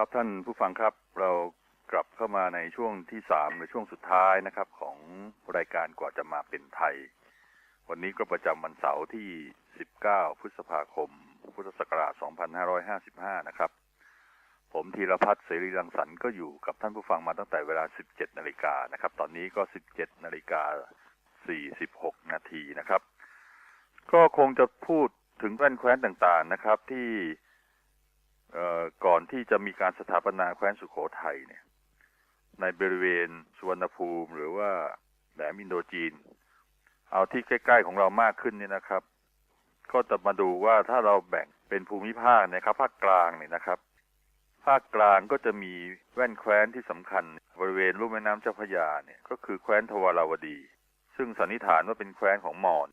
ครับท่านผู้ฟังครับเรากลับเข้ามาในช่วงที่สามในช่วงสุดท้ายนะครับ ของรายการกว่าจะมาเป็นไทย วันนี้ก็ประจำวันเสาร์ที่ 19 พฤษภาคม พุทธศักราช 2555 นะครับ ผมธีรพัฒน์เสรีรังสรรค์ก็อยู่กับท่านผู้ฟังมาตั้งแต่เวลา 17 นาฬิกานะครับ ตอนนี้ก็ 17 นาฬิกา 46 นาทีนะครับ ก็คงจะพูดถึงแว่นแคว้นต่างๆนะครับที่ ก่อนที่จะมีการสถาปนาแคว้นสุขโขทัยเนี่ย ในบริเวณสุวรรณภูมิ หรือว่าแหลมอินโดจีน เอาที่ใกล้ ๆ ของเรามากขึ้นเนี่ยนะครับ ก็จะมาดูว่าถ้าเราแบ่งเป็นภูมิภาคนะครับ ภาคกลางเนี่ยนะครับ ภาคกลางก็จะมีแว่นแคว้นที่สำคัญ บริเวณลุ่มแม่น้ำเจ้าพระยาเนี่ย ก็คือแคว้นทวาราวดี ซึ่งสันนิษฐานว่าเป็นแคว้นของมอญ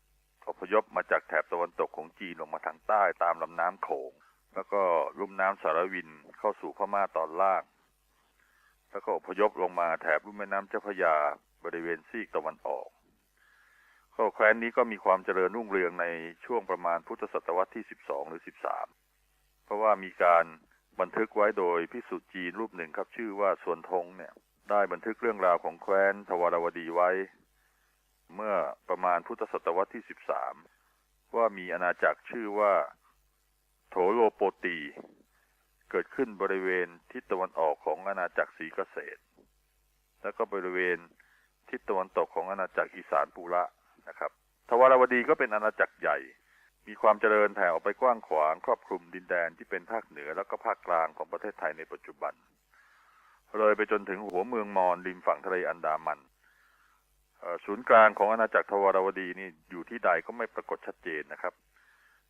อพยพมาจากแถบตะวันตกของจีนลงมาทางใต้ตามลำน้ำโขง แล้วก็ลุ่มน้ำสารวินเข้าสู่พม่าตอนล่าง แล้วก็อพยพลงมาแถบลุ่มแม่น้ำเจ้าพระยาบริเวณซีกตะวันออกข้อแคว้นนี้ก็มีความเจริญรุ่งเรืองในช่วงประมาณพุทธศตวรรษที่ 12 หรือ 13 เพราะว่ามีการบันทึกไว้โดยพิสุจีนรูปหนึ่งครับชื่อว่าส่วนทงเนี่ยได้บันทึกเรื่องราวของแคว้นทวารวดีไว้ เมื่อประมาณพุทธศตวรรษที่ 13 ว่ามีอาณาจักรชื่อว่า โถโลโปตี เกิดขึ้นบริเวณทิศตะวันออกของอาณาจักรศรีเกษตร แล้วก็บริเวณทิศตะวันตกของอาณาจักรอีสานปูระนะครับทวารวดีก็เป็นอาณาจักรใหญ่ มีความเจริญแผ่ออกไปกว้างขวางครอบคลุมดินแดนที่เป็นภาคเหนือแล้วก็ภาคกลางของประเทศไทยในปัจจุบัน เลยไปจนถึงหัวเมืองมอญริมฝั่งทะเลอันดามันศูนย์กลางของอาณาจักรทวารวดีนี่อยู่ที่ใดก็ไม่ปรากฏชัดเจนนะครับ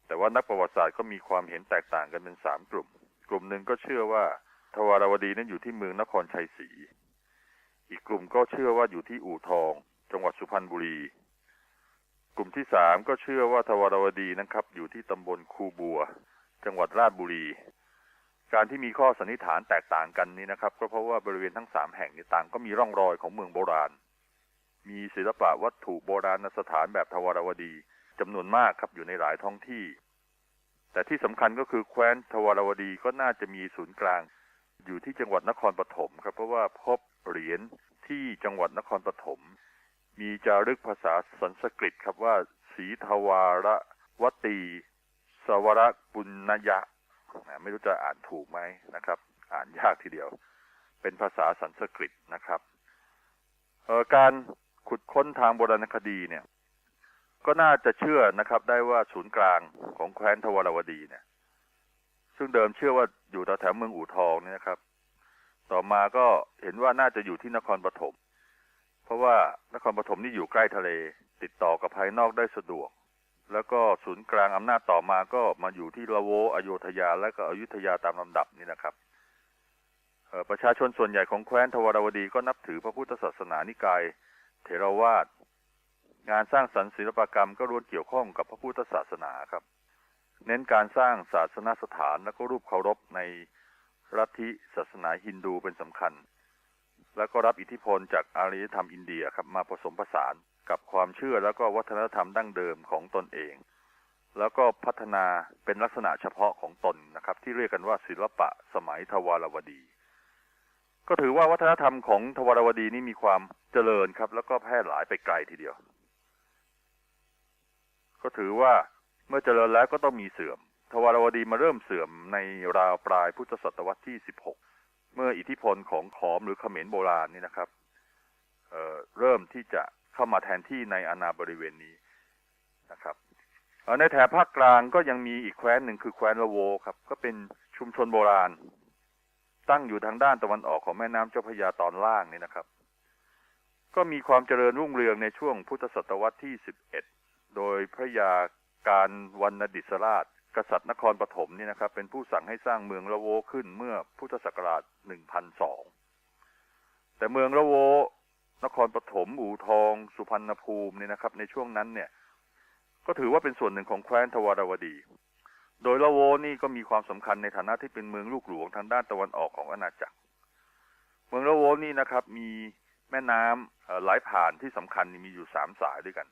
แต่ว่านักประวัติศาสตร์ก็มีความเห็นแตกต่างกันเป็นสามกลุ่ม กลุ่มหนึ่งก็เชื่อว่าทวารวดีนั้นอยู่ที่เมืองนครชัยศรี อีกกลุ่มก็เชื่อว่าอยู่ที่อู่ทอง จังหวัดสุพรรณบุรี กลุ่มที่สามก็เชื่อว่าทวารวดีนะครับ อยู่ที่ตำบลคูบัว จังหวัดราชบุรี การที่มีข้อสันนิษฐานแตกต่างกันนี้นะครับ ก็เพราะว่าบริเวณทั้งสามแห่งนี้ต่างก็มีร่องรอยของเมืองโบราณ มีศิลปะวัตถุโบราณสถานแบบทวารวดีจำนวนมากครับอยู่ในหลายท้องที่ แต่ที่สำคัญก็คือแคว้นทวารวดีก็น่าจะมีศูนย์กลาง อยู่ที่จังหวัดนครปฐมครับ เพราะว่าพบเหรียญที่จังหวัดนครปฐมมีจารึกภาษาสันสกฤตครับว่าสีทวารวตี สวรปุณณยะไม่รู้จะอ่านถูกไหมนะครับ อ่านยากทีเดียว เป็นภาษาสันสกฤตนะครับการขุดค้นทางโบราณคดีเนี่ย ก็น่าจะเชื่อนะครับ ได้ว่าศูนย์กลางของแคว้นทวารวดีเนี่ย ซึ่งเดิมเชื่อว่าอยู่แถวเมืองอู่ทองเนี่ยนะครับ ต่อมาก็เห็นว่าน่าจะอยู่ที่นครปฐมเพราะว่านครปฐมนี่อยู่ใกล้ทะเล ติดต่อกับภายนอกได้สะดวก แล้วก็ศูนย์กลางอำนาจต่อมาก็มาอยู่ที่ละโวอโยธยาและก็อยุธยาตามลำดับนี่นะครับประชาชนส่วนใหญ่ของแคว้นทวารวดีก็นับถือพระพุทธศาสนานิกายเทรวาส งานสร้างสรรค์ศิลปกรรมก็ล้วนเกี่ยวข้องกับพระพุทธศาสนาครับ เน้นการสร้างศาสนสถานและก็รูปเคารพในรัฐิศาสนาฮินดูเป็นสำคัญ แล้วก็รับอิทธิพลจากอารยธรรมอินเดียครับมาผสมผสานกับความเชื่อแล้วก็วัฒนธรรมดั้งเดิมของตนเอง แล้วก็พัฒนาเป็นลักษณะเฉพาะของตนนะครับ ที่เรียกกันว่าศิลปะสมัยทวารวดี ก็ถือว่าวัฒนธรรมของทวารวดีนี่มีความเจริญครับ แล้วก็แพร่หลายไปไกลทีเดียว ก็ถือว่าเมื่อเจริญแล้วก็ต้องมีเสื่อม ทวารวดีมาเริ่มเสื่อมในราวปลายพุทธศตวรรษที่ 16 เมื่ออิทธิพลของขอมหรือเขมรโบราณนี่นะครับเเริ่มที่จะเข้ามาแทนที่ในอาณาบริเวณนี้นะครับในแถบภาคกลางก็ยังมีอีกแคว้นหนึ่งคือแคว้นละโวครับ ก็เป็นชุมชนโบราณ ตั้งอยู่ทางด้านตะวันออกของแม่น้ำเจ้าพระยาตอนล่างนี่นะครับ ก็มีความเจริญรุ่งเรืองในช่วงพุทธศตวรรษที่ 11 โดยพระยาการวรรณดิษราช กษัตริย์นครปฐมนี่นะครับ เป็นผู้สั่งให้สร้างเมืองละโวขึ้นเมื่อพุทธศักราช 1002 แต่เมืองละโวนครปฐมอู่ทอง สุพรรณภูมิเนี่ยนะครับ ในช่วงนั้นเนี่ย ก็ถือว่าเป็นส่วนหนึ่งของแคว้นทวารวดี โดยละโวนี่ก็มีความสำคัญในฐานะที่เป็นเมืองลูกหลวงทางด้านตะวันออกของอาณาจักร เมืองละโวนี่นะครับ มีแม่น้ำไหลผ่านที่สำคัญมีอยู่สามสายด้วยกัน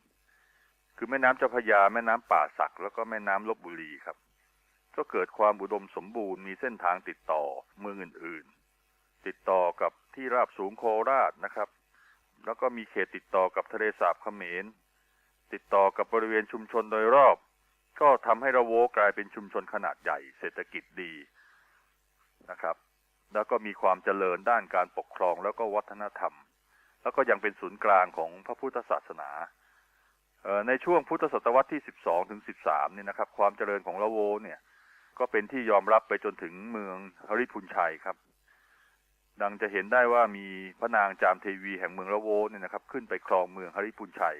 คือแม่น้ำเจ้าพยาแม่น้ำป่าสัก แล้วก็แม่น้ำลบบุรีครับ ก็เกิดความอุดมสมบูรณ์มีเส้นทางติดต่อเมืองอื่นๆ ติดต่อกับที่ราบสูงโคราชนะครับ แล้วก็มีเขตติดต่อกับทะเลสาบเขมร ติดต่อกับบริเวณชุมชนโดยรอบ ก็ทำให้ระโวกลายเป็นชุมชนขนาดใหญ่ เศรษฐกิจดีนะครับ แล้วก็มีความเจริญด้านการปกครองแล้วก็วัฒนธรรม แล้วก็ยังเป็นศูนย์กลางของพระพุทธศาสนา ในช่วงพุทธศตวรรษที่ 12 ถึง 13 เนี่ยนะครับ ความเจริญของละโวเนี่ย ก็เป็นที่ยอมรับไปจนถึงเมืองฮริพุนชัยครับ ดังจะเห็นได้ว่ามีพระนางจามเทวีแห่งเมืองละโวเนี่ยนะครับ ขึ้นไปครองเมืองฮริพุนชัย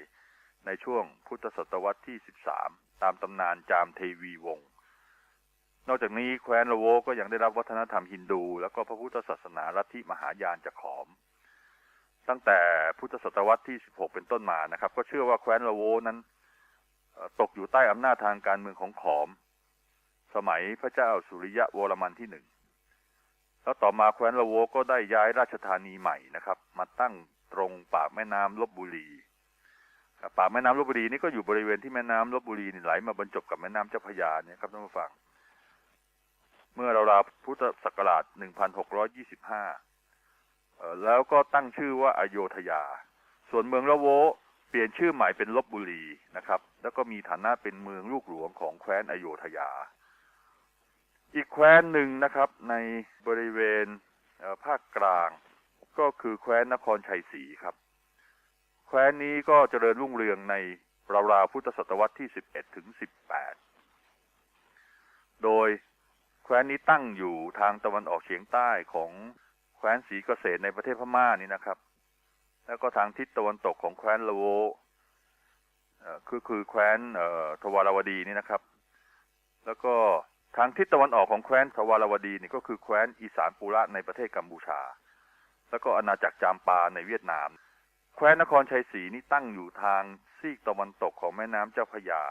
ในช่วงพุทธศตวรรษที่ 13 ตามตำนานจามเทวีวงศ์นอกจากนี้แคว้นละโวก็ยังได้รับวัฒนธรรมฮินดู แล้วก็พระพุทธศาสนาลัทธิมหายานจากขอม ตั้งแต่พุทธศตวรรษที่ 16 เป็นต้นมานะครับ ก็เชื่อว่าแคว้นละโวนั้นตกอยู่ใต้อำนาจทางการเมืองของขอม สมัยพระเจ้าสุริยะวรมันที่หนึ่งแล้วต่อมาแคว้นละโวก็ได้ย้ายราชธานีใหม่นะครับ มาตั้งตรงปากแม่น้ำลบบุรีปากแม่น้ำลบบุรีนี่ก็อยู่บริเวณที่แม่น้ำลบบุรีไหลมาบรรจบกับแม่น้ำเจ้าพระยาเนี่ยครับท่านผู้ฟัง เมื่อราวๆพุทธศักราช 1625 แล้วก็ตั้งชื่อว่าอโยธยา ส่วนเมืองละโวเปลี่ยนชื่อใหม่เป็นลบบุรีนะครับ แล้วก็มีฐานะเป็นเมืองลูกหลวงของแคว้นอโยธยา อีกแคว้นหนึ่งนะครับ ในบริเวณภาคกลาง ก็คือแคว้นนครชัยศรีครับ แคว้นนี้ก็เจริญรุ่งเรืองในราวๆพุทธศตวรรษที่ 11 ถึง 18 โดยแคว้นนี้ตั้งอยู่ทางตะวันออกเฉียงใต้ของ แคว้นศรีเกษตรในประเทศพม่านี่นะครับ แล้วก็ทางทิศตะวันตกของแคว้นละโวคือคือแคว้นทวารวดีนี่นะครับ แล้วก็ทางทิศตะวันออกของแคว้นทวารวดีนี่ก็คือแคว้นอีสานปูระในประเทศกัมพูชา แล้วก็อาณาจักรจามปาในเวียดนาม แคว้นนครชัยศรีนี่ตั้งอยู่ทางซีกตะวันตกของแม่น้ำเจ้าพระยา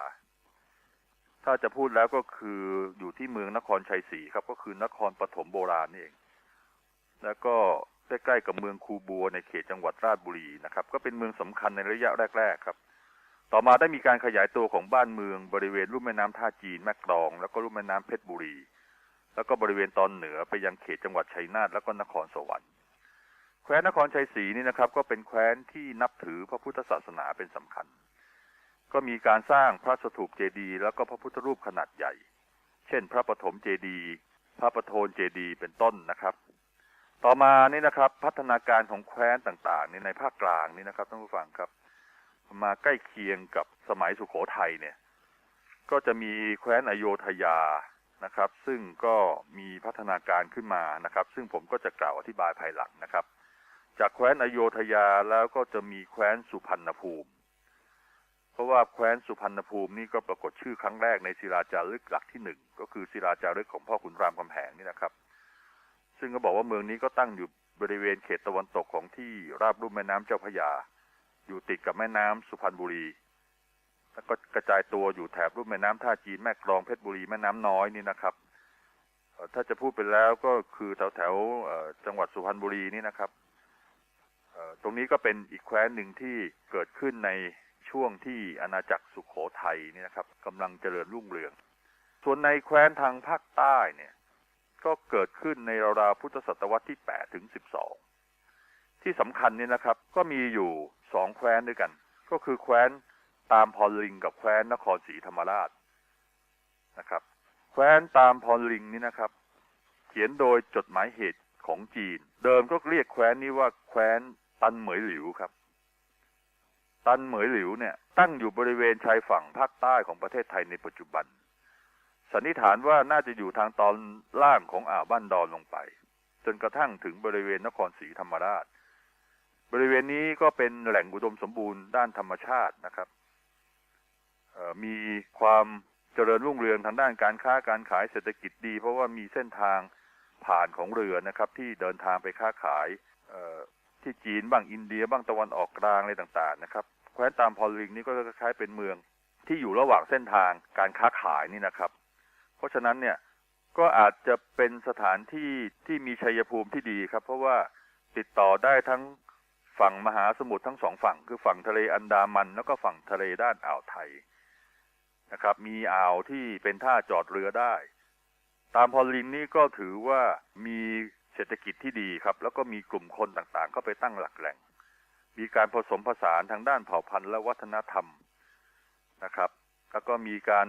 ถ้าจะพูดแล้วก็คืออยู่ที่เมืองนครชัยศรีครับ ก็คือนครปฐมโบราณนี่เอง แล้วก็ใกล้ๆกับเมืองคูบัวในเขตจังหวัดราชบุรีนะครับ ก็เป็นเมืองสำคัญในระยะแรก ๆ ครับ ต่อมาได้มีการขยายตัวของบ้านเมืองบริเวณลุ่มแม่น้ำท่าจีนแม่กลอง แล้วก็ลุ่มแม่น้ำเพชรบุรี แล้วก็บริเวณตอนเหนือไปยังเขตจังหวัดชัยนาทแล้วก็นครสวรรค์แคว้นนครชัยศรีนี่นะครับ ก็เป็นแคว้นที่นับถือพระพุทธศาสนาเป็นสำคัญ ก็มีการสร้างพระสถูปเจดีย์แล้วก็พระพุทธรูปขนาดใหญ่ เช่น พระปฐมเจดีย์พระประโทนเจดีย์เป็นต้นนะครับ ต่อมานี่นะครับ พัฒนาการของแคว้นต่างๆนี่ในภาคกลางนี่นะครับท่านผู้ฟังครับ มาใกล้เคียงกับสมัยสุขโขทัยเนี่ย ก็จะมีแคว้นอโยธยานะครับ ซึ่งก็มีพัฒนาการขึ้นมานะครับ ซึ่งผมก็จะกล่าวอธิบายภายหลังนะครับ จากแคว้นอโยธยาแล้วก็จะมีแคว้นสุพรรณภูมิ เพราะว่าแคว้นสุพรรณภูมินี่ก็ปรากฏชื่อครั้งแรกในศิลาจารึกหลักที่หนึ่งก็คือศิลาจารึกของพ่อขุนรามคำแหงนี่นะครับ ซึ่งก็บอกว่าเมืองนี้ก็ตั้งอยู่บริเวณเขตตะวันตกของที่ราบลุ่มแม่น้ำเจ้าพระยา อยู่ติดกับแม่น้ำสุพรรณบุรี แล้วก็กระจายตัวอยู่แถบรุ่มแม่น้ำท่าจีนแม่กลองเพชรบุรีแม่น้ำน้อยนี่นะครับถ้าจะพูดไปแล้วก็คือแถวแถวจังหวัดสุพรรณบุรีนี่นะครับตรงนี้ก็เป็นอีกแคว้นหนึ่งที่เกิดขึ้นในช่วงที่อาณาจักรสุขโขทัยนี่นะครับกำลังเจริญรุ่งเรือง ส่วนในแคว้นทางภาคใต้เนี่ย ก็เกิดขึ้นในราวพุทธศตวรรษที่8ถึง12 ที่สำคัญเนี่ยนะครับ ก็มีอยู่สองแคว้นด้วยกัน ก็คือแคว้นตามพรลิงกับแคว้นนครศรีธรรมราชนะครับ แคว้นตามพรลิงนี่นะครับ เขียนโดยจดหมายเหตุของจีน เดิมก็เรียกแคว้นนี้ว่าแคว้นตันเหมยหลิวครับ ตันเหมยหลิวเนี่ยตั้งอยู่บริเวณชายฝั่งภาคใต้ของประเทศไทยในปัจจุบัน สันนิษฐานว่าน่าจะอยู่ทางตอนล่างของอ่าวบ้านดอนลงไป จนกระทั่งถึงบริเวณนครศรีธรรมราช บริเวณนี้ก็เป็นแหล่งอุดมสมบูรณ์ด้านธรรมชาตินะครับมีความเจริญรุ่งเรืองทางด้านการค้าการขายเศรษฐกิจดี เพราะว่ามีเส้นทางผ่านของเรือนะครับ ที่เดินทางไปค้าขายที่จีนบ้างอินเดียบ้างตะวันออกกลางอะไรต่างๆนะครับแคว้นตามพอลิงนี่ก็คล้ายๆเป็นเมืองที่อยู่ระหว่างเส้นทางการค้าขายนี่นะครับ ราะฉะนั้นเนี่ยก็อาจจะเป็นสถานที่ที่มีชัยภูมิที่ดีครับ เพราะว่าติดต่อได้ทั้งฝั่งมหาสมุทรทั้งสองฝั่ง คือฝั่งทะเลอันดามัน แล้วก็ฝั่งทะเลด้านอ่าวไทยนะครับ มีอ่าวที่เป็นท่าจอดเรือได้ ตามพอลินนี่ก็ถือว่ามีเศรษฐกิจที่ดีครับ แล้วก็มีกลุ่มคนต่างๆ เข้าไปตั้งหลักแหล่ง มีการผสมผสานทางด้านเผ่าพันธุ์และวัฒนธรรมนะครับ แล้วก็มีการ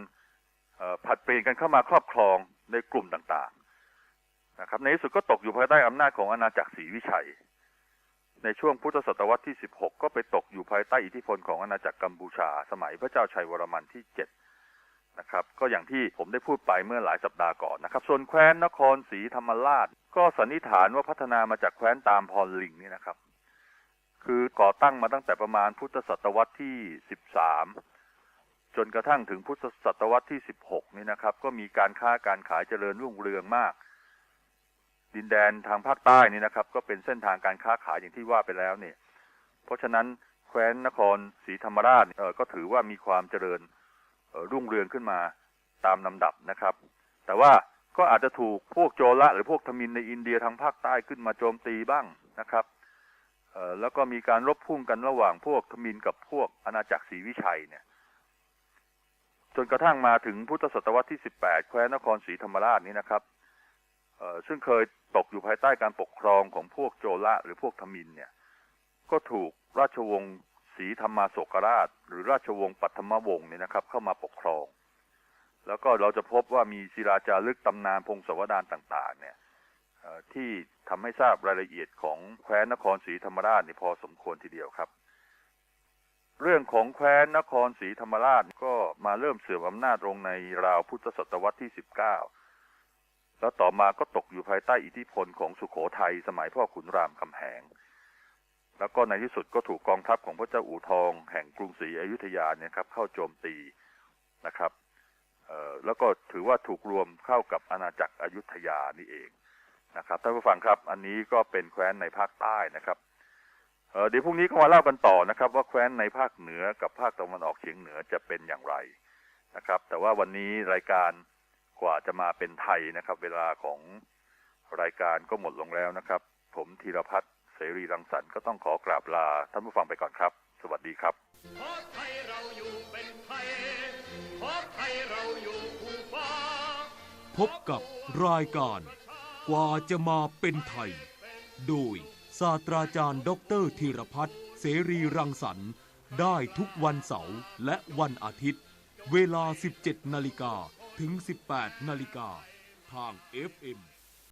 ผัดเปลี่ยนกันเข้ามาครอบครองในกลุ่มต่างๆนะครับในที่สุดก็ตกอยู่ภายใต้อำนาจของอาณาจักรศรีวิชัย ในช่วงพุทธศตวรรษที่ 16 ก็ไปตกอยู่ภายใต้อิทธิพลของอาณาจักรกัมพูชา สมัยพระเจ้าชัยวรมันที่7นะครับก็อย่างที่ผมได้พูดไปเมื่อหลายสัปดาห์ก่อนนะครับ ส่วนแคว้นนครศรีธรรมราช ก็สันนิษฐานว่าพัฒนามาจากแคว้นตามพรลิงนี่นะครับ คือก่อตั้งมาตั้งแต่ประมาณพุทธศตวรรษที่ 13 จนกระทั่งถึงพุทธศตวรรษที่ 16 นี่นะครับ ก็มีการค้าการขายเจริญรุ่งเรืองมาก ดินแดนทางภาคใต้นี่นะครับ ก็เป็นเส้นทางการค้าขายอย่างที่ว่าไปแล้วเนี่ย เพราะฉะนั้นแคว้นนครศรีธรรมราชเออก็ถือว่ามีความเจริญรุ่งเรืองขึ้นมาตามลำดับนะครับ แต่ว่าก็อาจจะถูกพวกโจละหรือพวกทมินในอินเดียทางภาคใต้ขึ้นมาโจมตีบ้างนะครับเออแล้วก็มีการรบพุ่งกันระหว่างพวกทมินกับพวกอาณาจักรศรีวิชัยเนี่ย จนกระทั่งมาถึงพุทธศตวรรษที่ 18 แคว้นนครศรีธรรมราชนี้นะครับเอ่อซึ่งเคยตกอยู่ภายใต้การปกครองของพวกโจละหรือพวกทมินเนี่ย ก็ถูกราชวงศ์ศรีธรรมาโศกราช หรือราชวงศ์ปัทมวงศ์เนี่ยนะครับ เข้ามาปกครอง แล้วก็เราจะพบว่ามีศิลาจารึกตำนานพงศาวดารต่าง ๆ เนี่ยเอ่อที่ทำให้ทราบรายละเอียดของแคว้นนครศรีธรรมราชนี่พอสมควรทีเดียวครับ เรื่องของแคว้นนครศรีธรรมราชก็มาเริ่มเสื่อมอำนาจลงในราวพุทธศตวรรษที่19แล้วต่อมาก็ตกอยู่ภายใต้อิทธิพลของสุขโขทัยสมัยพ่อขุนรามคำแหง แล้วก็ในที่สุดก็ถูกกองทัพของพระเจ้าอู่ทอง แห่งกรุงศรีอยุธยาเนี่ยครับ เข้าโจมตีนะครับแล้วก็ถือว่าถูกรวมเข้ากับอาณาจักรอยุธยานี่เองนะครับท่านผู้ฟังครับ อันนี้ก็เป็นแคว้นในภาคใต้นะครับ เอ่อเดี๋ยวพรุ่งนี้ก็มาเล่ากันต่อนะครับ ว่าแคว้นในภาคเหนือกับภาคตะวันออกเฉียงเหนือจะเป็นอย่างไรนะครับ แต่ว่าวันนี้รายการกว่าจะมาเป็นไทยนะครับ เวลาของรายการก็หมดลงแล้วนะครับ ผมธีรพัฒน์เสรีรังสรรค์ก็ต้องขอกราบลาท่านผู้ฟังไปก่อนครับ สวัสดีครับขอไทยเราอยู่เป็นไทยขอไทยเราอยู่คู่ฟ้าพบกับรายการกว่าจะมาเป็นไทย โดย ศาสตราจารย์ดอกเตอรธีรพัฒน์เสรีรังสรรค์ ได้ทุกวันเสาร์และวันอาทิตย์ เวลา 17 นาฬิกาถึง 18 นาฬิกาทาง FM